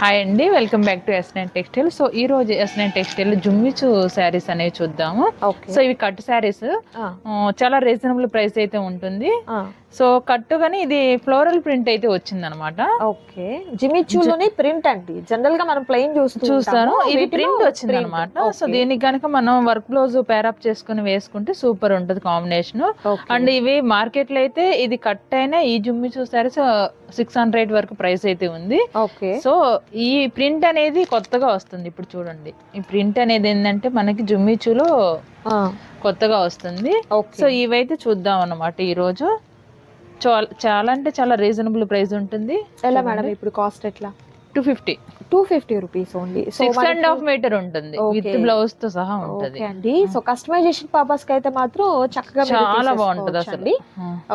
Hi అండి welcome back to S nine textile so ఈ రోజు ఎస్ నైన్ టెక్స్టైల్ జుమ్మిచు శారీస్ అనేవి చూద్దాము. సో ఇవి కట్ శారీస్ చాలా రీజనబుల్ ప్రైస్ అయితే ఉంటుంది. సో కట్టు కానీ ఇది ఫ్లోరల్ ప్రింట్ అయితే వచ్చింది అనమాట ఓకే జిమిచ్చులోని ప్రింట్ అండి. జనరల్గా మనం ప్లెయిన్ చూస్తూ చూస్తాను. ఇది ప్రింట్ వచ్చింది. అనమాట సో. దీనికి కనుక మనం వర్క్ బ్లౌజ్ పేరప్ చేసుకుని వేసుకుంటే సూపర్ ఉంటుంది కాంబినేషన్. అండ్ ఇవి మార్కెట్లో అయితే ఇది కట్ అయినా ఈ జుమ్మిచు శారీస్ సిక్స్ హండ్రెడ్ వరకు ప్రైస్ అయితే ఉంది. ఓకే. సో ఈ ప్రింట్ అనేది కొత్తగా వస్తుంది. ఇప్పుడు చూడండి. ఈ ప్రింట్ అనేది ఏంటంటే మనకి జుమ్మిచులో కొత్తగా వస్తుంది. సో ఇవైతే చూద్దాం అన్నమాట ఈ రోజు చాలా అంటే చాలా రీజనబుల్ ప్రైస్ ఉంటుంది. ఎలా మేడం ఇప్పుడు కాస్ట్ ఎట్లా? Two fifty two fifty rupees only so six and half meter ఉంటుంది. విత్. బ్లౌజ్తో సహా ఉంటది. అండి. సో కస్టమైజేషన్ పర్పస్కి అయితే మాత్రం చక్కగా చాలా బాగుంటది అసలు.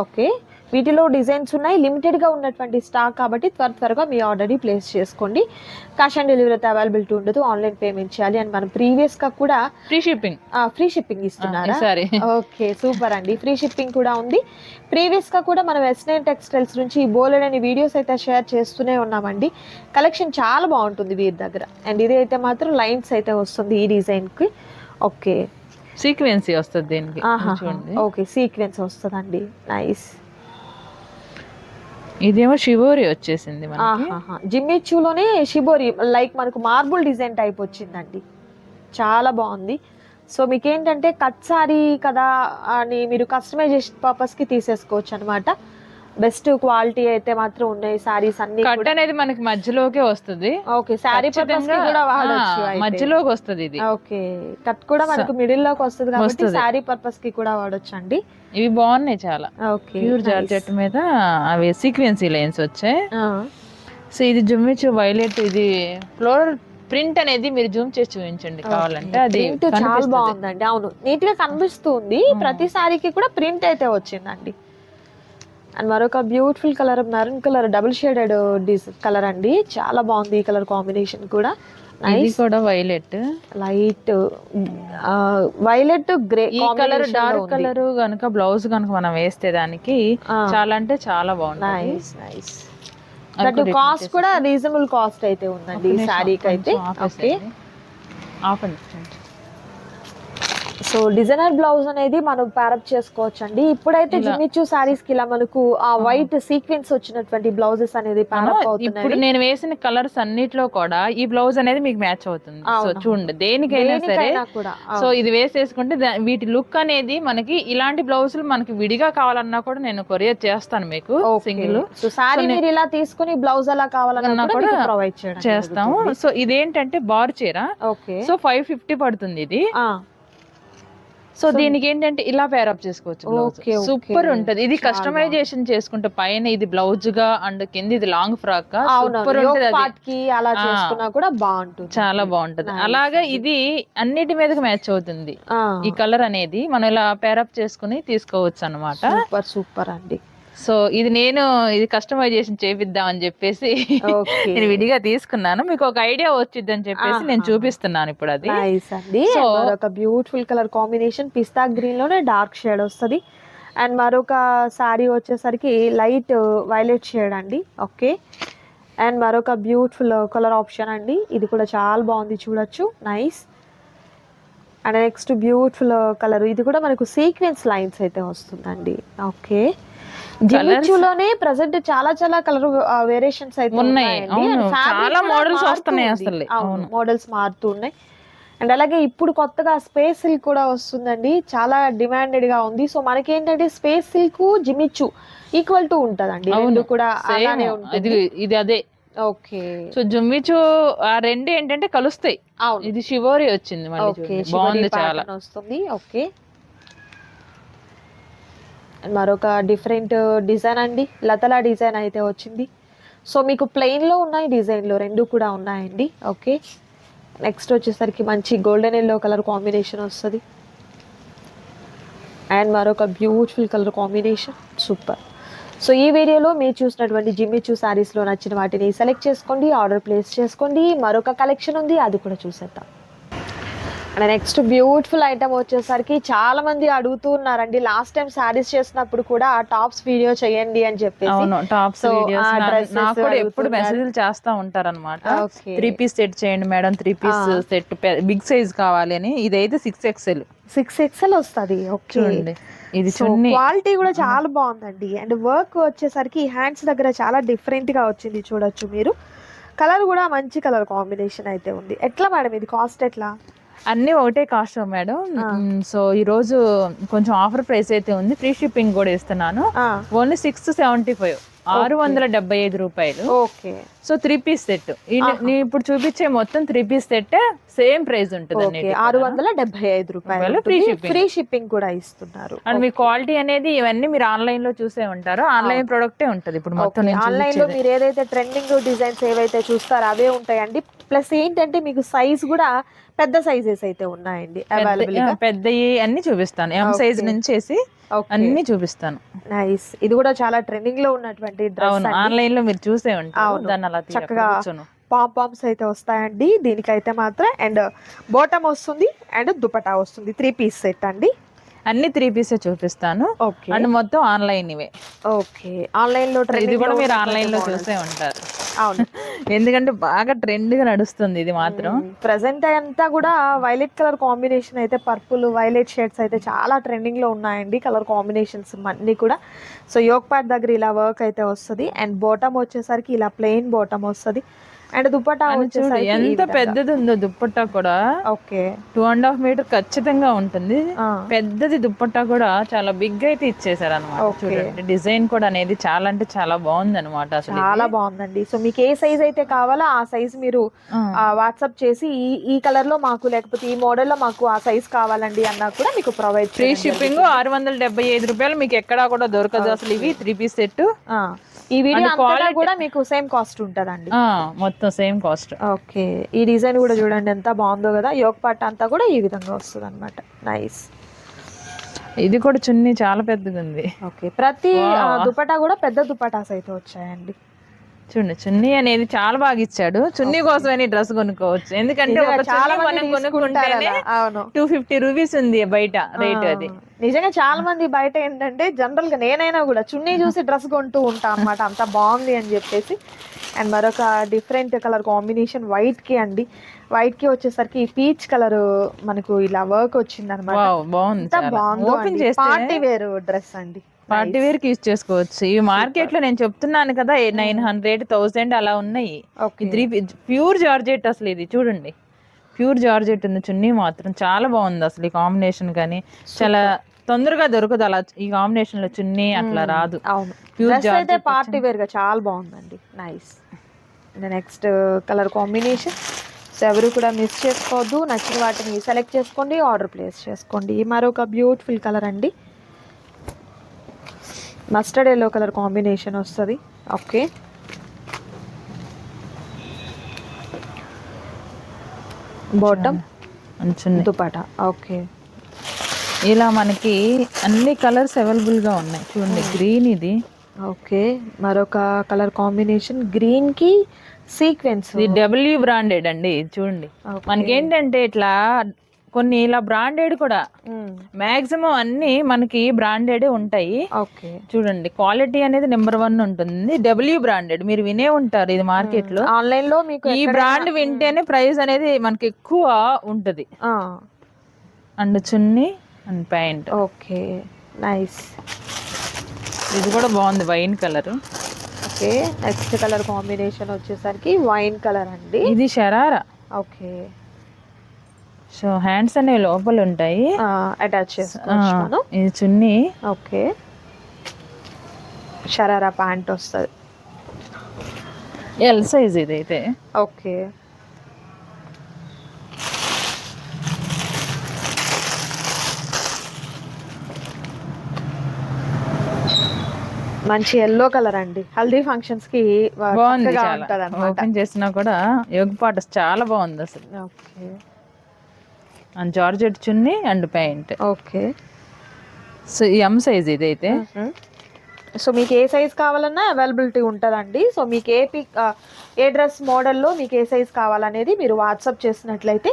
ఓకే వీటిలో డిజైన్స్ ఉన్నాయి. లిమిటెడ్గా ఉన్నటువంటి స్టాక్ కాబట్టి త్వర త్వరగా మీ ఆర్డర్ని ప్లేస్ చేసుకోండి. క్యాష్ ఆన్ డెలివరీ అయితే అవైలబిలిటీ ఉండదు. ఆన్లైన్ పేమెంట్ చేయాలి. అండ్ మనం ప్రీవియస్గా కూడా ఫ్రీ షిప్పింగ్ ఫ్రీ షిప్పింగ్ ఇస్తున్నారా? సరే ఓకే సూపర్ అండి. ఫ్రీ షిప్పింగ్ కూడా ఉంది. ప్రీవియస్గా కూడా మనం ఎస్ నైన్ టెక్స్టైల్స్ నుంచి బోలెడ్ అని వీడియోస్ అయితే షేర్ చేస్తూనే ఉన్నామండి. కలెక్షన్ చాలా బాగుంటుంది వీరి దగ్గర. అండ్ ఇది అయితే మాత్రం లైన్స్ అయితే వస్తుంది ఈ డిజైన్కి. ఓకే సీక్వెన్సీ వస్తుంది దీనికి. ఓకే సీక్వెన్స్ వస్తుందండి. నైస్ ఇదేమో షిబోరి వచ్చేసింది మనకి. జిమ్మిచ్చులోనే షిబోరి లైక్ మనకు మార్బుల్ డిజైన్ టైప్ వచ్చిందండి. చాలా బాగుంది. సో మీకు ఏంటంటే కట్ సారీ కదా అని మీరు కస్టమైజేషన్ పర్పస్కి తీసేసుకోవచ్చు అనమాట బెస్ట్ క్వాలిటీ అయితే మాత్రం ఉన్నాయి సారీస్ అన్ని కట్ అనేది మనకి మధ్యలోకే వస్తుంది. ఓకే సారీ పర్పస్ కూడా వాడచ్చు మధ్యలోకి వస్తుంది ఇది. ఓకే కట్ కూడా మనకు మిడిల్లోకి వస్తుంది కాబట్టి. సారీ పర్పస్కి కూడా వాడొచ్చు అండి ఇవి బాగున్నాయి చాలా. ఓకే ప్యూర్ జార్జెట్ మీద అవి సీక్వెన్సీ లైన్స్ వచ్చాయి. సో ఇది జుమ్మిచ్చు వైలెట్ ఇది ఫ్లోరల్ ప్రింట్ అనేది మీరు జూమ్ చేసి చూపించండి కావాలంటే. అది చాలా. బాగుందండి. అవును నీట్గా కనిపిస్తుంది ప్రతి సారీకి కూడా ప్రింట్ అయితే వచ్చిందండి. అండ్ మరొక beautiful colour maroon colour double shaded colour అండి. చాలా బాగుంది ఈ కలర్ కాంబినేషన్ కూడా. ఇది కూడా వైలెట్ లైట్ వైలెట్ గ్రే ఈ కలర్ డార్క్ కలర్ గనుక బ్లౌజ్ గనుక మనం వేస్తే దానికి చాలా అంటే చాలా బాగుంటుంది. నైస్ కాస్ట్ కూడా రీజనబుల్ కాస్ట్ అయితే ఉందండి ఈ శారీకి అయితే. ఓకే ఆఫ్ అండి సో డిజైనర్ బ్లౌజ్ అనేది మనం ప్యారప్ చేసుకోవచ్చు అండి ఇప్పుడైతే జిమ్మిచ్చు సారీస్కి ఇలా మనకు ఆ వైట్ సీక్వెన్స్ వచ్చినటువంటి బ్లౌజెస్ అనేది ప్యారప్ ఇప్పుడు నేను వేసిన కలర్స్ అన్నిట్లో కూడా ఈ బ్లౌజ్ అనేది మీకు మ్యాచ్ అవుతుంది. సో. చూడండి దేనికైనా సరే సో ఇది వేసేసుకుంటే వీటి లుక్ అనేది మనకి ఇలాంటి బ్లౌజులు మనకి విడిగా కావాలన్నా కూడా నేను కొరియర్ చేస్తాను మీకు సింగిల్. సో సారీ మీరు ఇలా తీసుకుని బ్లౌజ్ అలా కావాలన్నా కూడా ప్రొవైడ్ చేస్తాము. సో ఇదేంటంటే బార్ చీర. ఓకే. సో ఫైవ్ ఫిఫ్టీ పడుతుంది ఇది. సో దీనికి ఏంటంటే ఇలా పేరప్ చేసుకోవచ్చు. సూపర్ ఉంటది. ఇది కస్టమైజేషన్ చేసుకుంటే పైన ఇది బ్లౌజ్గా అండ్ కింద ఇది లాంగ్ ఫ్రాక్ సూపర్ ఉంటది అలా చేసుకున్నా కూడా బాగుంటుంది. చాలా బాగుంటది. అలాగా ఇది అన్నిటి మీదకి మ్యాచ్ అవుతుంది. ఈ కలర్ అనేది మనం ఇలా పేరప్ చేసుకుని తీసుకోవచ్చు అన్నమాట. సూపర్ సూపర్ అండి. సో ఇది నేను ఇది కస్టమైజేషన్ చేపిద్దాం అని చెప్పేసి నేను విడిగా తీసుకున్నాను. మీకు ఒక ఐడియా వచ్చింది అని చెప్పేసి నేను చూపిస్తున్నాను ఇప్పుడు అది. And మరొక బ్యూటిఫుల్ కలర్ కాంబినేషన్ పిస్తా గ్రీన్లోనే డార్క్ షేడ్ వస్తుంది. అండ్ మరొక సారీ వచ్చేసరికి లైట్ వైలెట్ షేడ్ అండి. ఓకే. అండ్ మరొక బ్యూటిఫుల్ కలర్ ఆప్షన్ అండి. ఇది కూడా చాలా బాగుంది చూడొచ్చు. Nice and next beautiful colour ఇది కూడా మనకు సీక్వెన్స్ లైన్స్ అయితే వస్తుందండి. ఓకే. జిమిచ్చులోనే ప్రజెంట్ చాలా చాలా కలర్ వేరియేషన్స్ అయితే ఉన్నాయి. చాలా మారుతూ వస్తున్నాయి. అసలు. అవును. మోడల్స్ మారుతూ ఉన్నాయి. అండ్ అలాగే ఇప్పుడు కొత్తగా స్పేస్ సిల్క్ కూడా వస్తుందండి. చాలా డిమాండెడ్గా ఉంది. సో మనకేంటంటే స్పేస్ సిల్క్ జిమిచ్చు ఈక్వల్ టు ఉంటదండి. రెండు కూడా. అలానే ఉంటుంది. ఇది అదే. ఓకే. సో జుమ్మిచు ఆ రెండు ఏంటంటే కలుస్తాయి. అవును. ఇది షివోరి వచ్చింది. బాగుంది చాలా. వస్తుంది. ఓకే. మరొక డిఫరెంట్ డిజైన్ uh, అండి. లతలా డిజైన్ అయితే వచ్చింది. సో మీకు ప్లెయిన్లో ఉన్నాయి డిజైన్లో రెండు కూడా ఉన్నాయండి. ఓకే నెక్స్ట్ వచ్చేసరికి మంచి గోల్డెన్ ఎల్లో కలర్ కాంబినేషన్ వస్తుంది. అండ్ మరొక beautiful colour combination super so ఈ వీడియోలో మీరు చూసినటువంటి జిమ్మిచూ శారీస్లో నచ్చిన వాటిని సెలెక్ట్ చేసుకోండి ఆర్డర్ ప్లేస్ చేసుకోండి. మరొక కలెక్షన్ ఉంది అది కూడా చూసేద్దాం. అండ్ నెక్స్ట్ బ్యూటిఫుల్ ఐటమ్ వచ్చేసరికి చాలా మంది అడుగుతూ ఉన్నారండి. లాస్ట్ టైం శారీస్ చేసినప్పుడు కూడా టాప్స్ వీడియో చేయండి అని చెప్పేసి. అవును టాప్స్ నాకు కూడా ఎప్పుడు. మెసేజ్లు చేస్తా ఉంటారు అనమాట. త్రీ పీస్ సెట్ చేయండి madam three piece set big size కావాలి అని. ఇదైతే సిక్స్ ఎక్స్ఎల్ సిక్స్ ఎక్స్ఎల్ వస్తుంది. ఓకే. చూడండి. ఇది చున్నీ. క్వాలిటీ కూడా చాలా బాగుందండి. అండ్ వర్క్ వచ్చేసరికి హ్యాండ్స్ దగ్గర చాలా డిఫరెంట్గా వచ్చింది చూడొచ్చు మీరు. కలర్ కూడా మంచి కలర్ కాంబినేషన్ అయితే ఉంది. ఎట్లా మేడం ఇది? కాస్ట్ ఎట్లా? అన్ని ఒకటే కాస్ట్ మేడం. సో ఈ రోజు కొంచెం ఆఫర్ ప్రైస్ అయితే ఉంది. ఫ్రీ షిప్పింగ్ కూడా ఇస్తున్నాను. ఓన్లీ సిక్స్ సెవెంటీ ఫైవ్ ఆరు వందల డెబ్బై ఐదు రూపాయలు. Okay. So three piece set నేను ఇప్పుడు చూపించే మొత్తం three piece set same price ఉంటుంది ఆరు వందల డెబ్బై ఐదు రూపాయలు shipping. ఫ్రీ షిప్పింగ్ కూడా ఇస్తున్నారు. అండ్ మీ క్వాలిటీ అనేది ఇవన్నీ మీరు ఆన్లైన్లో చూసే ఉంటారు. ఆన్లైన్ ప్రొడక్టే ఉంటది. ఇప్పుడు మొత్తం ఆన్లైన్లో మీరు ఏదైతే ట్రెండింగ్ డిజైన్స్ ఏవైతే చూస్తారో అవే ఉంటాయండి. ప్లస్ ఏంటంటే మీకు సైజ్ కూడా పెద్ద సైజెస్ అయితే ఉన్నాయండి అవైలబుల్ పెద్దవి అన్ని చూపిస్తాను. ఎం సైజ్ నుంచేసి అన్ని చూపిస్తాను. నైస్. ఇది కూడా చాలా ట్రెండింగ్లో ఉన్నటువంటి డ్రెస్ ఆన్లైన్లో మీరు చూసే ఉంటారు. దాన్ని అలా చక్కగా కూర్చోను. పాంపామ్స్ అయితే వస్తాయండి. దీనికైతే మాత్రం అండ్ బోటమ్ వస్తుంది అండ్ దుపటా వస్తుంది. త్రీ పీస్ సెట్ అండి. అన్ని త్రీ పీసే చూపిస్తాను. అండ్ మొత్తం ఆన్లైన్ ఇవే. ఓకే. ఆన్లైన్లో ఇది కూడా మీరు ఆన్లైన్లో చూసే ఉంటారు. అవును. ఎందుకంటే బాగా ట్రెండ్గా నడుస్తుంది ఇది మాత్రం. ప్రెసెంట్ అంతా కూడా వైలెట్ కలర్ కాంబినేషన్ అయితే పర్పుల్ వైలెట్ షేడ్స్ అయితే చాలా ట్రెండింగ్లో ఉన్నాయండి కలర్ కాంబినేషన్స్ అన్ని కూడా. సో యోగ్ ప్యాడ్ దగ్గర ఇలా వర్క్ అయితే వస్తుంది. అండ్ బాటమ్ వచ్చేసరికి ఇలా ప్లెయిన్ బాటమ్ వస్తుంది. అండ్ చూడు వచ్చేసరికి ఎంత పెద్దది ఉందో దుప్పట్టా కూడా. Okay. Two and half metre ఖచ్చితంగా ఉంటుంది. పెద్దది దుప్పట్టా కూడా చాలా బిగ్ అయితే ఇచ్చేసారు అనమాట. చూడండి డిజైన్ కూడా అనేది చాలా అంటే చాలా బాగుంది అనమాట. చాలా బాగుందండి. సో మీకు ఏ సైజ్ అయితే కావాలో ఆ సైజ్ మీరు. వాట్సాప్ చేసి ఈ ఈ కలర్లో మాకు లేకపోతే ఈ మోడల్లో మాకు ఆ సైజ్ కావాలండి అన్నా కూడా మీకు ప్రొవైడ్ ఫ్రీ షిప్పింగ్ ఆరు వందల డెబ్బై ఐదు రూపాయలు మీకు ఎక్కడా కూడా దొరకదు. అసలు ఇవి త్రీ పీస్ సెట్ ఈ వీడియో అంతటా కూడా మీకు సేమ్ కాస్ట్ ఉంటదండి. మొత్తం సేమ్ కాస్ట్ ఓకే ఈ డిజైన్ కూడా చూడండి ఎంత బాగుందో కదా యోగ్ పాట అంతా కూడా ఈ విధంగా వస్తుంది అనమాట నైస్ ఇది కూడా చున్నీ చాలా పెద్దగా ఉంది. ఓకే ప్రతి ఆ, దుపట్టా కూడా పెద్ద దుపటాస్ అయితే వచ్చాయండి. చూడండి చున్నీ అనేది చాలా బాగా ఇచ్చాడు. చున్నీ కోసమని డ్రెస్ కొనుక్కోవచ్చు. ఎందుకంటే ఒక చాలా మనం కొనుక్కుంటేనే టూ ఫిఫ్టీ రూపీస్ ఉంది బయట రేట్ అది. నిజంగా చాలా మంది బయట ఏంటంటే జనరల్గా నేనైనా కూడా చున్నీ చూసి డ్రెస్ కొంటూ ఉంటా అన్నమాట. అంత బాగుంది అని చెప్పేసి. అండ్ మరొక డిఫరెంట్ కలర్ కాంబినేషన్ వైట్కి అండి. వైట్కి వచ్చేసరికి పీచ్ కలర్ మనకు ఇలా వర్క్ వచ్చింది అనమాట బాగుంది పార్టీ వేర్ డ్రెస్ అండి. పార్టీ వేర్కి యూజ్ చేసుకోవచ్చు. ఈ మార్కెట్లో నేను చెప్తున్నాను కదా నైన్ హండ్రెడ్ థౌసండ్ అలా ఉన్నాయి. ఓకే. త్రీ ప్యూర్ జార్జెట్ అసలు ఇది చూడండి. ప్యూర్ జార్జెట్ ఉంది చున్నీ మాత్రం చాలా బాగుంది అసలు ఈ కాంబినేషన్ కానీ. చాలా తొందరగా దొరకదు అలా ఈ కాంబినేషన్లో చున్నీ అట్లా రాదు. అవును. Pure డ్రెస్ అయితే పార్టీ వేర్గా చాలా బాగుందండి. Nice next colour combination so ఎవరు కూడా మిస్ చేసుకోవద్దు. నచ్చిన వాటిని సెలెక్ట్ చేసుకోండి ఆర్డర్ ప్లేస్ చేసుకోండి. మరొక బ్యూటిఫుల్ కలర్ అండి. మస్టర్డ్ ఎల్లో కలర్ కాంబినేషన్ వస్తుంది. ఓకే బాటమ్ దుపాటా ఓకే ఇలా మనకి అన్ని కలర్స్ అవైలబుల్గా ఉన్నాయి. చూడండి గ్రీన్ ఇది. ఓకే మరొక కలర్ కాంబినేషన్ గ్రీన్కి సీక్వెన్స్ ఇది డబ్ల్యూ బ్రాండెడ్ అండి చూడండి. Okay. మనకేంటంటే ఇట్లా కొన్ని ఇలా బ్రాండెడ్ కూడా. మాక్సిమం అన్ని మనకి బ్రాండెడ్ ఉంటాయి. ఓకే. చూడండి క్వాలిటీ అనేది నెంబర్ వన్ ఉంటుంది. డబ్ల్యూ బ్రాండెడ్ మీరు వినే ఉంటారు ఇది మార్కెట్లో ఆన్లైన్లో మీకు ఈ బ్రాండ్ వింటేనే ప్రైస్ అనేది మనకి ఎక్కువ ఉంటది. And chunni and pant. Okay. Nice ఇది కూడా బాగుంది wine colour. Okay. Next colour combination వచ్చేసరికి వైన్ కలర్ అండి. ఇది షరారా. ఓకే. సో హ్యాండ్స్ అనేవి లోపల ఉంటాయి. అటాచ్ చేసుకోవచ్చు ఇది చున్నీ. ఓకే. షరారా ప్యాంట్ వస్తుంది. ఎల్ సైజ్ ఇదైతే ఓకే. మంచి ఎల్లో కలర్ అండి. హల్దీ ఫంక్షన్స్కి బాగుంది ఓపెన్ చేసినా కూడా యోగ పాట చాలా బాగుంది అసలు. Okay. And georgette chunni and pant. Okay. So ఈ ఎం సైజ్ ఇదైతే. సో మీకు ఏ సైజ్ కావాలన్నా అవైలబిలిటీ ఉంటుందండి. సో మీకు ఏ పిక్ ఏ డ్రెస్ మోడల్లో మీకు ఏ సైజ్ కావాలనేది మీరు వాట్సాప్ చేసినట్లయితే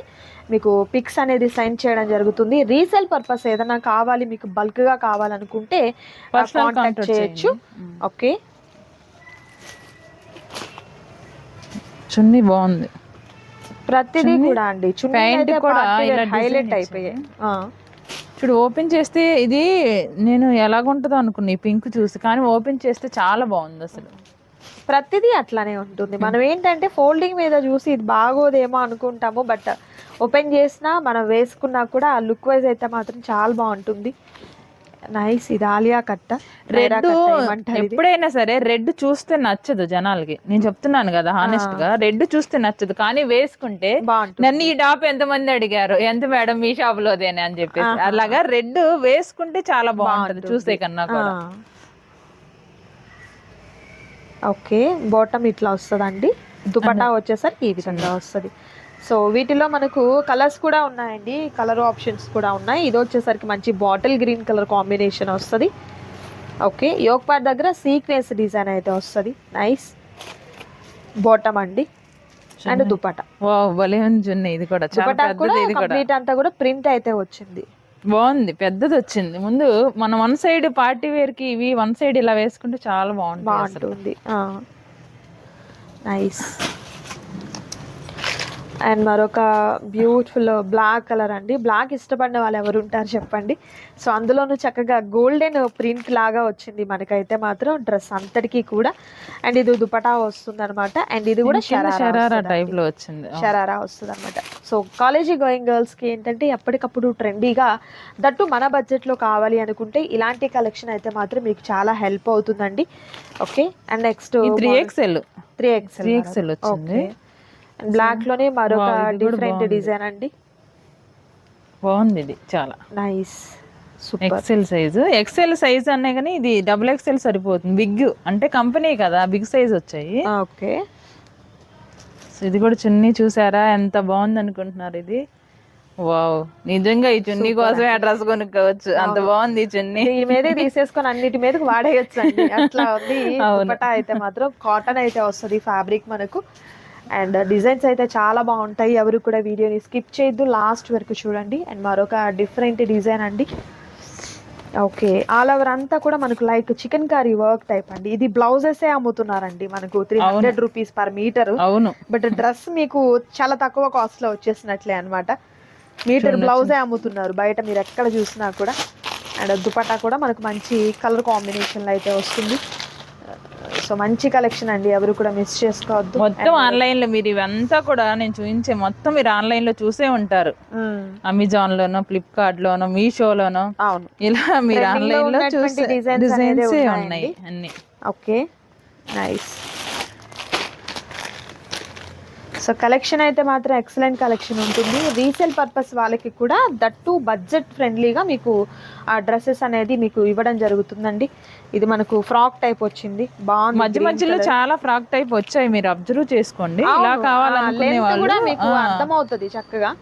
మీకు పిక్స్ అనేది సెండ్ చేయడం జరుగుతుంది. రీసేల్ పర్పస్ ఏదైనా కావాలి మీకు బల్క్గా కావాలనుకుంటే కాంటాక్ట్ చేయొచ్చు. ఓకే. చున్నీ బాగుంది. ప్రతిదీ కూడా అండి. ప్యాంట్ కూడా హైలైట్ అయిపోయాయి. చూడు ఓపెన్ చేస్తే ఇది నేను ఎలాగుంటుందో అనుకున్నా ఈ పింక్ చూసి కానీ ఓపెన్ చేస్తే చాలా బాగుంది అసలు. ప్రతిదీ అట్లానే ఉంటుంది. మనం ఏంటంటే ఫోల్డింగ్ మీద చూసి ఇది బాగోదేమో అనుకుంటాము బట్ ఓపెన్ చేసినా మనం వేసుకున్నా కూడా ఆ లుక్ వైజ్ అయితే మాత్రం చాలా బాగుంటుంది. నైస్ ఇది ఆలియా కట్ట. రెడ్? ఎప్పుడైనా సరే రెడ్ చూస్తే నచ్చదు జనాలకి. నేను చెప్తున్నాను కదా హానెస్ట్గా. రెడ్ చూస్తే నచ్చదు కానీ వేసుకుంటే నన్ను ఈ డాప్ ఎంత మంది అడిగారు? ఎంత మేడం మీ షాప్ లోదేనే అని చెప్పేసి. అలాగా రెడ్ వేసుకుంటే చాలా బాగుంటది చూసే కన్నా కూడా. ఓకే బాటమ్ ఇట్లా వస్తుందండి. దుపట్టా వచ్చేసరికి ఈ విధంగా వస్తుంది. సో వీటిలో మనకు కలర్స్ కూడా ఉన్నాయండి. కలర్ ఆప్షన్స్ కూడా ఉన్నాయి. ఇది వచ్చేసరికి మంచి బాటిల్ గ్రీన్ కలర్ కాంబినేషన్ వస్తుంది. ఓకే యోగ్ పార్ట్ దగ్గర సీక్వెన్స్ డిజైన్ అయితే వస్తుంది. నైస్. బాటమ్ అండి. అండ్ దుపట్టా. వావ్ భలే ఉంది ఇది కూడా కూడా కంప్లీట్ అంతా కూడా ప్రింట్ అయితే వచ్చింది. బాగుంది పెద్దది వచ్చింది. ముందు మనం వన్ సైడ్ పార్టీ వేర్కి ఇవి వన్ సైడ్ ఇలా వేసుకుంటే చాలా బాగుంటుంది. బాగుంటుంది నైస్. అండ్ మరొక బ్యూటిఫుల్ బ్లాక్ కలర్ అండి. బ్లాక్ ఇష్టపడిన వాళ్ళు ఎవరు ఉంటారు చెప్పండి. సో అందులోనూ చక్కగా గోల్డెన్ ప్రింట్ లాగా వచ్చింది మనకైతే మాత్రం డ్రెస్ అంతటికీ కూడా. అండ్ ఇది దుపటా వస్తుంది అనమాట అండ్ ఇది కూడా షరారా షరారా వస్తుందండి. టైప్లో వచ్చింది. షరారా వస్తుంది అనమాట సో కాలేజీ గోయింగ్ గర్ల్స్కి ఏంటంటే ఎప్పటికప్పుడు ట్రెండీగా దట్టు మన బడ్జెట్లో కావాలి అనుకుంటే ఇలాంటి కలెక్షన్ అయితే మాత్రం మీకు చాలా హెల్ప్ అవుతుందండి. Okay. And next three XL. Three X three XL వచ్చింది. బ్లాక్లోనే మరొక డిఫరెంట్. డిజైన్ అండి. బాగుంది ఇది చాలా. Nice XL size XL size అనే కానీ ఇది డబుల్ ఎక్సెల్ సరిపోతుంది. బిగ్ అంటే కంపెనీ కదా బిగ్ సైజ్ వచ్చాయి. ఓకే. సో ఇది కూడా చున్నీ చూసారా? ఎంత బాగుంది అనుకుంటున్నారు ఇది? వావ్ నిజంగా ఈ చున్నీ కోసమే అడ్రస్ కొనుక్కోవచ్చు. అంత బాగుంది ఈ చున్నీ. దీని మీదే తీసేసుకొని అన్నిటి మీదకి వాడేయచ్చు అండి అట్లా ఉంది. అయితే మాత్రం కాటన్ అయితే వస్తుంది ఫ్యాబ్రిక్ మనకు. అండ్ డిజైన్స్ అయితే చాలా బాగుంటాయి. ఎవరు కూడా వీడియోని స్కిప్ చేయొద్దు. లాస్ట్ వరకు చూడండి. అండ్ మరొక డిఫరెంట్ డిజైన్ అండి. ఓకే. ఆల్ ఓవర్ అంతా కూడా మనకు like chicken curry work type అండి. ఇది బ్లౌజెస్ అమ్ముతున్నారండి మనకు three hundred rupees per metre అవును. బట్ డ్రెస్ మీకు చాలా తక్కువ కాస్ట్లో వచ్చేసినట్లే అన్నమాట. మీటర్ బ్లౌజే అమ్ముతున్నారు. బయట మీరు ఎక్కడ చూసినా కూడా. అండ్ దుపట్టా కూడా మనకు మంచి కలర్ కాంబినేషన్లో అయితే వస్తుంది. సో మంచి కలెక్షన్ అండి. ఎవరు కూడా మిస్ చేసుకోవద్దు. మొత్తం ఆన్లైన్లో మీరు ఇవంతా కూడా నేను చూపించే మొత్తం మీరు ఆన్లైన్లో చూసే ఉంటారు. అమెజాన్ లోనో ఫ్లిప్కార్ట్ లోనో మీషోలోనో అవును. ఇలా మీరు ఆన్లైన్లో చూసే డిజైన్స్. ఉన్నాయి అన్ని. ఓకే నైస్ సో కలెక్షన్ అయితే మాత్రం ఎక్సలెంట్ కలెక్షన్ ఉంటుంది. రీసేల్ పర్పస్ వాళ్ళకి కూడా దట్టు బడ్జెట్ ఫ్రెండ్లీగా మీకు ఆ డ్రెస్సెస్ అనేది మీకు ఇవ్వడం జరుగుతుందండి. ఇది మనకు ఫ్రాక్ టైప్ వచ్చింది. బాగుంది మధ్య మధ్యలో. చాలా ఫ్రాక్ టైప్ వచ్చాయి. మీరు అబ్జర్వ్ చేసుకోండి. ఇలా కావాలనుకునే కూడా మీకు అర్థమవుతుంది చక్కగా.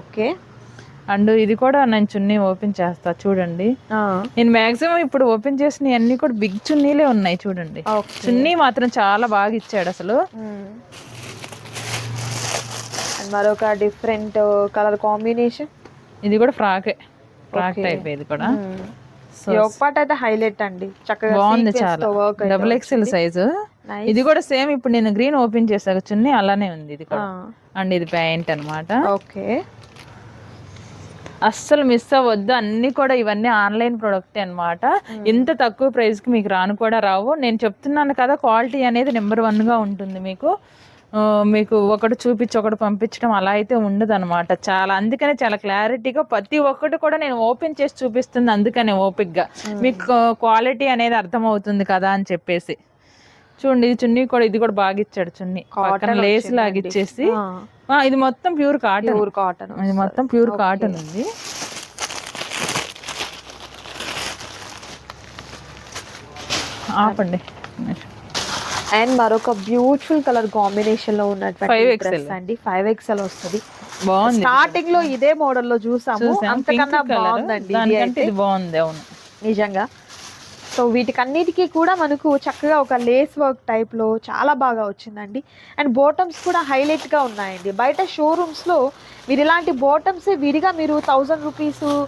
ఓకే అండ్ ఇది కూడా నేను చున్నీ ఓపెన్ చేస్తా చూడండి. నేను మాక్సిమం ఇప్పుడు ఓపెన్ చేసిన అన్ని కూడా బిగ్ చున్నీలే ఉన్నాయి చూడండి. చున్నీ మాత్రం చాలా బాగా ఇచ్చాడు అసలు. మరొక డిఫరెంట్ కలర్ కాంబినేషన్ ఇది కూడా ఫ్రాకే. ఫ్రాక్. టైప్ ఇది కూడా. సో యోగ్ పార్ట్ అయితే హైలైట్ అండి. చక్కగా బాగుంది చాలా. Double XL. సైజు. ఇది కూడా సేమ్ ఇప్పుడు నేను గ్రీన్ ఓపెన్ చేసాక చున్నీ అలానే ఉంది ఇది కూడా. అండ్ ఇది ప్యాంట్ అన్నమాట. ఓకే అస్సలు మిస్ అవ్వద్దు. అన్ని కూడా ఇవన్నీ ఆన్లైన్ ప్రొడక్ట్ అన్నమాట. ఇంత తక్కువ ప్రైస్కి మీకు రాను కూడా రావు. నేను చెప్తున్నాను కదా క్వాలిటీ అనేది నెంబర్ వన్గా ఉంటుంది మీకు. మీకు ఒకటి చూపించి ఒకటి పంపించడం అలా అయితే ఉండదు అనమాట చాలా అందుకనే చాలా క్లారిటీగా ప్రతి ఒక్కటి కూడా నేను ఓపెన్ చేసి చూపిస్తుంది అందుకనే ఓపిక్గా మీకు క్వాలిటీ అనేది అర్థమవుతుంది కదా అని చెప్పేసి. చూడండి ఇది చున్నీ కూడా ఇది కూడా బాగా ఇచ్చాడు చున్నీ. పక్కన లేస్ లాగా ఇచ్చేసి. ఇది మొత్తం ప్యూర్ కాటన్. ప్యూర్ కాటన్ ఇది మొత్తం ప్యూర్ కాటన్ ఉంది ఆపండి. అండ్ మరొక బ్యూటిఫుల్ కలర్ కాంబినేషన్లో ఉన్నటువంటి. డ్రెస్ అండి. ఫైవ్ ఎక్స్ఎల్ వస్తుంది. బాగుంది. స్టార్టింగ్లో ఇదే మోడల్లో చూసాము. అంతకన్నా బాగుందండి బాగుంది అవును. నిజంగా. సో వీటికన్నిటికీ కూడా మనకు చక్కగా ఒక లేస్ వర్క్ టైప్లో చాలా బాగా వచ్చిందండి. అండ్ బాటమ్స్ కూడా హైలైట్గా ఉన్నాయండి. బయట షోరూమ్స్లో మీరు ఇలాంటి బాటమ్స్ విడిగా మీరు థౌజండ్ రూపీస్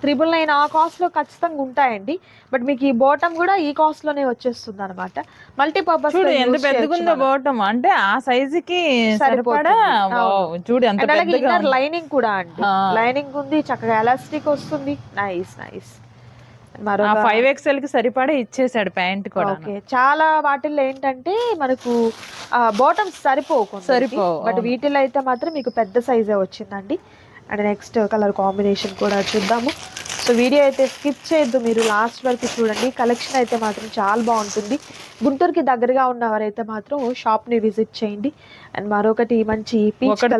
త్రిబుల్ నైన్ ఆ కాస్ట్లో ఖచ్చితంగా ఉంటాయండి. బట్ మీకు ఈ బాటమ్ కూడా ఈ కాస్ట్లోనే వచ్చేస్తుంది అనమాట మల్టీపర్పస్ చూడు ఎంత పెద్దగా ఉందో బాటం అంటే ఆ సైజ్కి సరిపడా చూడు ఎంత అలాగే ఇన్నర్. లైనింగ్ కూడా అండి. ఆ. లైనింగ్ ఉంది చక్కగా ఎలాస్టిక్ వస్తుంది. నైస్ నైస్ ఆ ఫైవ్ ఎక్స్ఎల్కి సరిపడా ఇచ్చేసాడు ప్యాంట్ కూడా ఓకే. చాలా వాటిల్లో ఏంటంటే మనకు బాటమ్స్ సరిపోవు సరిపోవు, బట్. వీటిలో అయితే మాత్రం మీకు పెద్ద సైజే వచ్చిందండి. అండ్ నెక్స్ట్ కలర్ కాంబినేషన్ కూడా చూద్దాము. సో వీడియో అయితే స్కిప్ చేయొద్దు మీరు లాస్ట్ వరకు చూడండి. కలెక్షన్ అయితే మాత్రం చాలా బాగుంటుంది. గుంటూరుకి దగ్గరగా ఉన్నవారైతే మాత్రం షాప్ని విజిట్ చేయండి. అండ్ మరొకటి మంచి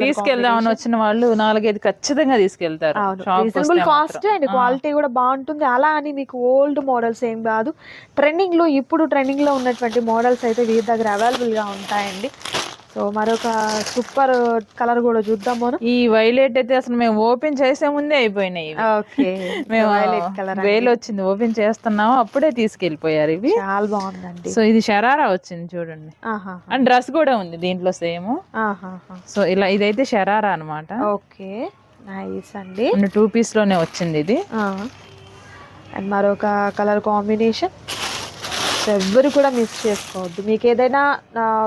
తీసుకెళ్దామని వచ్చిన వాళ్ళు నాలుగైదు ఖచ్చితంగా తీసుకెళ్తారు రీజనబుల్ కాస్ట్. అండ్. క్వాలిటీ కూడా బాగుంటుంది. అలా అని మీకు ఓల్డ్ మోడల్స్ ఏం కాదు. ట్రెండింగ్లో ఇప్పుడు ట్రెండింగ్లో ఉన్నటువంటి మోడల్స్ అయితే వీరి దగ్గర అవైలబుల్గా ఉంటాయండి. సో మరొక సూపర్ కలర్ కూడా చూద్దాం మనం. ఈ వైలెట్ అయితే అసలు మేము ఓపెన్ చేసే ముందే అయిపోయినాయి. ఓకే. మేము వైలెట్ కలర్ వేలు వచ్చింది ఓపెన్ చేస్తున్నాము అప్పుడే తీసుకెళ్ళిపోయారు ఇవి. చాలా బాగుందండి. సో ఇది షరారా వచ్చింది చూడండి. అండ్ డ్రెస్ కూడా ఉంది దీంట్లో సేమ్. సో ఇలా ఇదైతే షరారా అన్నమాట. ఓకే. నైస్ అండి. టూ పీస్లోనే వచ్చింది ఇది. అండ్ మరొక కలర్ కాంబినేషన్. ఎవ్వరు కూడా మిస్ చేసుకోవద్దు. మీకు ఏదైనా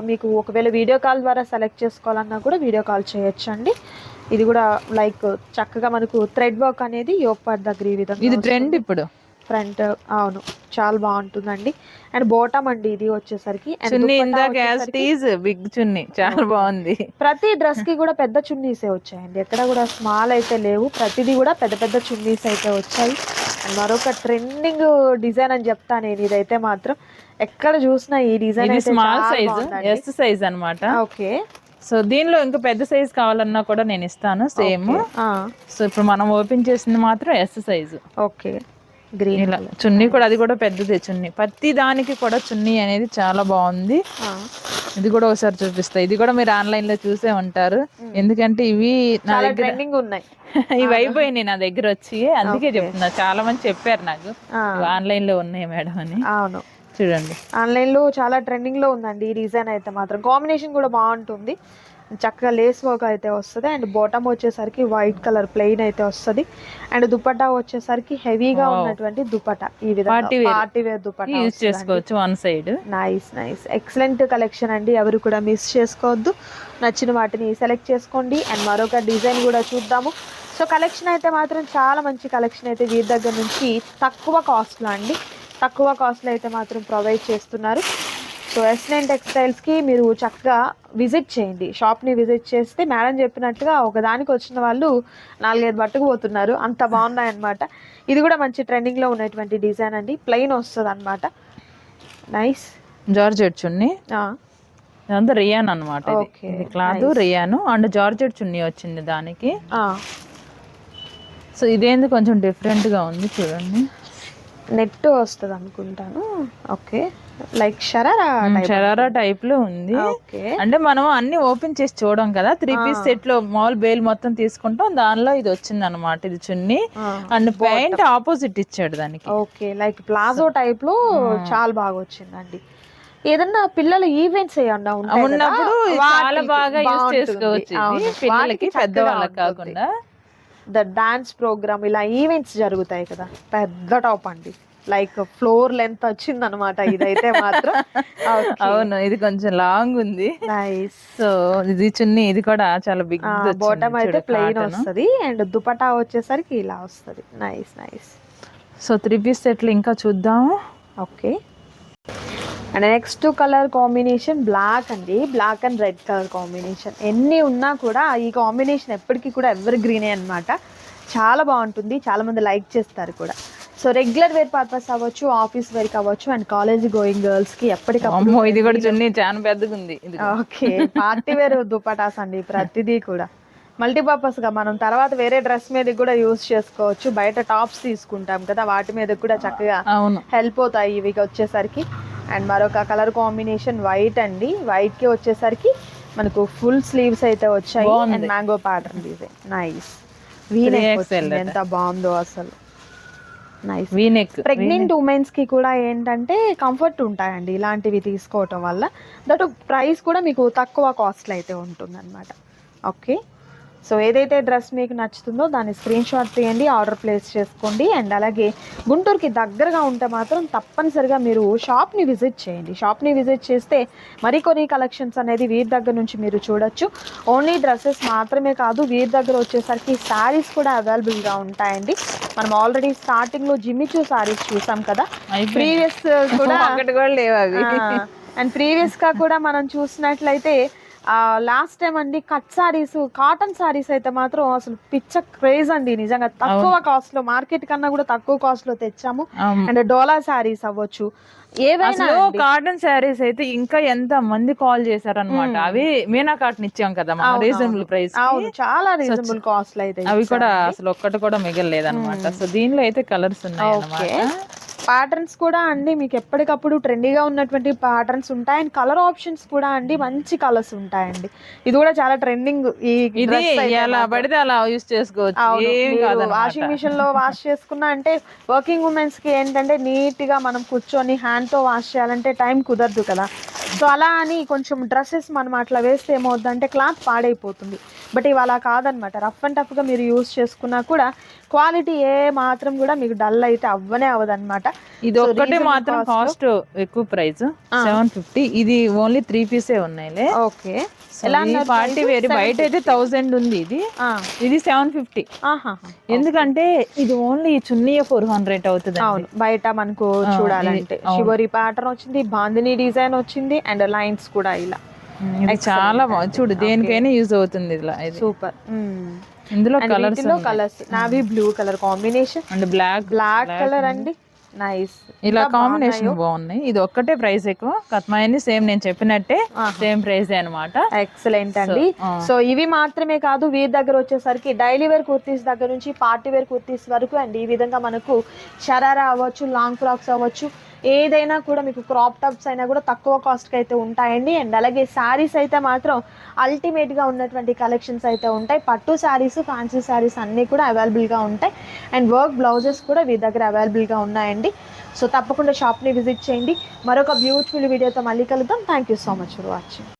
మీకు ఒకవేళ వీడియో కాల్ ద్వారా సెలెక్ట్ చేసుకోవాలన్నా కూడా వీడియో కాల్ చేయొచ్చు అండి ఇది కూడా లైక్ చక్కగా మనకు థ్రెడ్ వర్క్ అనేది యోగపాట్ దగ్గర ఈ విధంగా ఇది ట్రెండ్ ఇప్పుడు. ఫ్రంట్ అవును. చాలా బాగుంటుందండి. అండ్ బోటమ్ అండి ఇది వచ్చేసరికి. బిగ్ చున్నీ చాలా బాగుంది. ప్రతి డ్రెస్కి కూడా పెద్ద చున్నీసే వచ్చాయండి. ఎక్కడ కూడా స్మాల్ అయితే లేవు. ప్రతిదీ కూడా పెద్ద పెద్ద చున్నీస్ అయితే వచ్చాయి. అండ్ మరొక ట్రెండింగ్ డిజైన్ అని చెప్తా నేను. ఇదైతే మాత్రం ఎక్కడ చూసినా ఈ design small size. S size అన్నమాట. ఓకే. సో దీనిలో ఇంకా పెద్ద సైజ్ కావాలన్నా కూడా నేను ఇస్తాను. సేమ్. సో ఇప్పుడు మనం ఓపెన్ చేసింది మాత్రం ఎస్ సైజు ఓకే. గ్రీన్ ఇలా చున్నీ కూడా అది కూడా పెద్దదే చున్నీ. ప్రతి దానికి కూడా చున్నీ అనేది చాలా బాగుంది. ఇది కూడా ఒకసారి చూపిస్తా. ఇది కూడా మీరు ఆన్లైన్లో చూసే ఉంటారు. ఎందుకంటే ఇవి నా దగ్గర ట్రెండింగ్ ఉన్నాయి. ఇవి అయిపోయినాయి నా దగ్గర వచ్చి. అందుకే చెప్తున్నా. చాలా మంది చెప్పారు నాకు. ఆన్లైన్లో ఉన్నాయి మేడం అని. అవును. చూడండి. ఆన్లైన్లో చాలా ట్రెండింగ్లో ఉందండి ఈ డిజైన్ అయితే మాత్రం. కాంబినేషన్ కూడా బాగుంటుంది. చక్కగా లేస్ వర్క్ అయితే వస్తుంది. అండ్ బాటమ్ వచ్చేసరికి వైట్ కలర్ ప్లెయిన్ అయితే వస్తుంది. అండ్ దుపట్టా వచ్చేసరికి హెవీగా ఉన్నటువంటి దుపట్టా. ఈ విధంగా. పార్టీ వేర్ దుపట్టా యూజ్ చేసుకోవచ్చు one side nice nice excellent collection అండి. ఎవరు కూడా మిస్ చేసుకోవద్దు. నచ్చిన వాటిని సెలెక్ట్ చేసుకోండి. అండ్ మరొక డిజైన్ కూడా చూద్దాము. సో కలెక్షన్ అయితే మాత్రం చాలా మంచి కలెక్షన్ అయితే వీరి దగ్గర నుంచి తక్కువ కాస్ట్లో అండి. తక్కువ కాస్ట్లో అయితే మాత్రం ప్రొవైడ్ చేస్తున్నారు. సో ఎస్ నైన్ టెక్స్టైల్స్కి మీరు చక్కగా విజిట్ చేయండి. షాప్ని విజిట్ చేస్తే మేడం చెప్పినట్టుగా ఒకదానికి వచ్చిన వాళ్ళు నాలుగైదు పట్టుకుపోతున్నారు అంత బాగున్నాయన్నమాట. ఇది కూడా మంచి ట్రెండింగ్లో ఉన్నటువంటి డిజైన్ అండి. ప్లెయిన్ వస్తుంది అనమాట నైస్ జార్జెట్ చున్నీ రియాన్ అనమాట cloth rayon and georgette chunni వచ్చింది దానికి. సో ఇదేంది కొంచెం డిఫరెంట్గా ఉంది చూడండి. నెట్ వస్తుంది అనుకుంటాను ఓకే లైక్ షరారా షరారా టైప్లో ఉంది. ఓకే. అంటే మనం అన్ని ఓపెన్ చేసి చూడం కదా త్రీ పీస్ సెట్లో మామూలు బేల్ మొత్తం తీసుకుంటాం దానిలో ఇది వచ్చింది అనమాట ఇది చున్నీ. అండ్ ప్యాంట్ ఆపోజిట్ ఇచ్చాడు దానికి. ఓకే లైక్ ప్లాజో టైప్లో చాలా బాగా వచ్చిందండి. ఏదన్నా పిల్లల ఈవెంట్స్ ఏమన్నా ఉన్నప్పుడు చాలా బాగా యూజ్ బాగుంటుంది. చేసుకోవచ్చు పిల్లలకి వాటికి పెద్ద చక్కగా వాళ్ళకి ఉంటుంది. కాకుండా ద డాన్స్ ప్రోగ్రామ్ ఇలా ఈవెంట్స్ జరుగుతాయి కదా? పెద్ద టాప్ అండి. లైక్ ఫ్లోర్ లెంత్ వచ్చింది అనమాట ఇదైతే మాత్రం. అవును ఇది కొంచెం లాంగ్ ఉంది. నైస్ సో ఇది చున్నీ ఇది కూడా చాలా బిగ్ బాటమ్ అయితే ప్లెయిన్ వస్తది. అండ్ దుపటా వచ్చేసరికి ఇలా వస్తది. Nice nice so three piece సెట్లు ఇంకా చూద్దాము. Okay and next colour combination black అండి. Black and red colour combination ఎన్ని ఉన్నా కూడా ఈ కాంబినేషన్ ఎప్పటికీ కూడా ఎవర్ గ్రీనే అన్నమాట. చాలా బాగుంటుంది. చాలా మంది లైక్ చేస్తారు కూడా. సో రెగ్యులర్ వేర్ పర్పస్ అవ్వచ్చు ఆఫీస్ వేర్ అవ్వచ్చు అండ్ కాలేజ్ గోయింగ్ గర్ల్స్కి ఎప్పటికప్పుడు ఇది కూడా చున్నీ చాలా పెద్దగా ఉంది ఇది ఓకే పార్టీ వేర్ దుపటాస్ అండి ప్రతిదీ కూడా. మల్టీపర్పస్గా మనం తర్వాత వేరే డ్రెస్ మీద కూడా యూస్ చేసుకోవచ్చు. బయట టాప్స్ తీసుకుంటాం కదా వాటి మీద కూడా చక్కగా హెల్ప్ అవుతాయి ఇవి వచ్చేసరికి. అండ్ మరొక కలర్ కాంబినేషన్ వైట్ అండి. వైట్కి వచ్చేసరికి మనకు ఫుల్ స్లీవ్స్ అయితే వచ్చాయి. And mango pattern design nice ఎంత బాగుందో అసలు. నైస్ ప్రెగ్నెంట్ ఉమెన్స్కి కూడా ఏంటంటే కంఫర్ట్ ఉంటాయండి ఇలాంటివి తీసుకోవటం వల్ల. దట్ ప్రైస్ కూడా మీకు తక్కువ కాస్ట్లో అయితే ఉంటుంది అనమాట ఓకే సో ఏదైతే డ్రెస్ మీకు నచ్చుతుందో దాన్ని స్క్రీన్ షాట్ తీయండి ఆర్డర్ ప్లేస్ చేసుకోండి. అండ్ అలాగే గుంటూరుకి దగ్గరగా ఉంటే మాత్రం తప్పనిసరిగా మీరు షాప్ని విజిట్ చేయండి. షాప్ని విజిట్ చేస్తే మరికొన్ని కలెక్షన్స్ అనేది వీరి దగ్గర నుంచి మీరు చూడొచ్చు. ఓన్లీ డ్రెస్సెస్ మాత్రమే కాదు వీరి దగ్గర వచ్చేసరికి శారీస్ కూడా అవైలబుల్గా ఉంటాయండి. మనం ఆల్రెడీ స్టార్టింగ్లో జిమ్మిచూ శారీస్ చూసాం కదా ప్రీవియస్ కూడా లేవు అవి. అండ్ ప్రీవియస్గా కూడా మనం చూసినట్లయితే లాస్ట్ టైం అండి కట్ సారీస్ కాటన్ సారీస్ అయితే మాత్రం అసలు పిచ్చ క్రేజ్ అండి. నిజంగా తక్కువ కాస్ట్లో మార్కెట్ కన్నా కూడా తక్కువ కాస్ట్లో తెచ్చాము. అండ్ డోలా సారీస్ అవ్వచ్చు. ఏవైనా అసలు కాటన్ శారీస్ అయితే ఇంకా ఎంత మంది కాల్ చేశారనమాట అవి మీనా కాటన్ ఇచ్చాం కదా రీజనబుల్ ప్రైస్ అవును చాలా రీజనబుల్ కాస్ట్లో అయితే అవి కూడా అసలు ఒక్కటి కూడా మిగలలేదు అనమాట సో దీనిలో అయితే కలర్స్ ఉన్నాయి ప్యాటర్న్స్ కూడా అండి. మీకు ఎప్పటికప్పుడు ట్రెండీగా ఉన్నటువంటి ప్యాటర్న్స్ ఉంటాయి. అండ్ కలర్ ఆప్షన్స్ కూడా అండి. మంచి కలర్స్ ఉంటాయండి. ఇది కూడా చాలా ట్రెండింగ్ ఈ ఇది ఎలా. పడితే అలా యూస్ చేసుకోవచ్చు. వాషింగ్ మిషన్లో వాష్ చేసుకున్నా అంటే వర్కింగ్ ఉమెన్స్కి ఏంటంటే నీట్గా మనం కూర్చొని హ్యాండ్తో వాష్ చేయాలంటే టైం కుదరదు కదా. సో అలా అని కొంచెం డ్రెస్సెస్ మనం అట్లా వేస్తే ఏమవుద్దంటే క్లాత్ పాడైపోతుంది. బట్ ఇవి అలా కాదనమాట. రఫ్ అండ్ టఫ్గా మీరు యూస్ చేసుకున్నా కూడా క్వాలిటీ ఏ మాత్రం కూడా మీకు డల్ అయితే అవ్వనే అవ్వదన్నమాట. ఇది ఒక్కటే మాత్రం కాస్ట్ ఎక్కువ ప్రైస్ సెవెన్ ఫిఫ్టీ ఇది ఓన్లీ త్రీ పీసే ఉన్నాయిలే. ఓకే. పార్టీ వేరు బయట అయితే థౌసండ్ ఉంది ఇది. ఇది సెవెన్ ఫిఫ్టీ ఆహా ఎందుకంటే ఇది ఓన్లీ చున్నీ ఫోర్ హండ్రెడ్ అవుతుంది అవును. బయట మనకు చూడాలంటే. శివరి ప్యాటర్న్ వచ్చింది బాందిని డిజైన్ వచ్చింది అండ్ లైన్స్ కూడా ఇలా. చాలా బాగుంది చూడు దేనికైనా యూజ్ అవుతుంది ఇలా సూపర్ ఇందులో colours colours navy blue colour combination and black black colour అండి. నైస్ ఇలా కాంబినేషన్ బాగున్నాయి. ఇది ఒక్కటే ప్రైస్ ఎక్కువ. కత్మాయని సేమ్ నేను చెప్పినట్టే సేమ్ ప్రైస్ అన్నమాట. ఎక్సలెంట్ అండి. సో ఇవి మాత్రమే కాదు వీరి దగ్గర వచ్చేసరికి డైలీ వేర్ కుర్తీస్ దగ్గర నుంచి పార్టీ వేర్ కుర్తీస్ వరకు అండ్. ఈ విధంగా మనకు షరారా అవ్వచ్చు లాంగ్ ఫ్రాక్స్ అవ్వచ్చు ఏదైనా కూడా మీకు క్రాప్ టాప్స్ అయినా కూడా తక్కువ కాస్ట్కి అయితే ఉంటాయండి. అండ్ అలాగే శారీస్ అయితే మాత్రం అల్టిమేట్గా ఉన్నటువంటి కలెక్షన్స్ అయితే ఉంటాయి. పట్టు శారీస్ ఫ్యాన్సీ శారీస్ అన్నీ కూడా అవైలబుల్గా ఉంటాయి. అండ్ వర్క్ బ్లౌజెస్ కూడా మీ దగ్గర అవైలబుల్గా ఉన్నాయండి. సో తప్పకుండా షాప్ని విజిట్ చేయండి. మరొక బ్యూటిఫుల్ వీడియోతో మళ్ళీ కలుద్దాం. Thank you so much for watching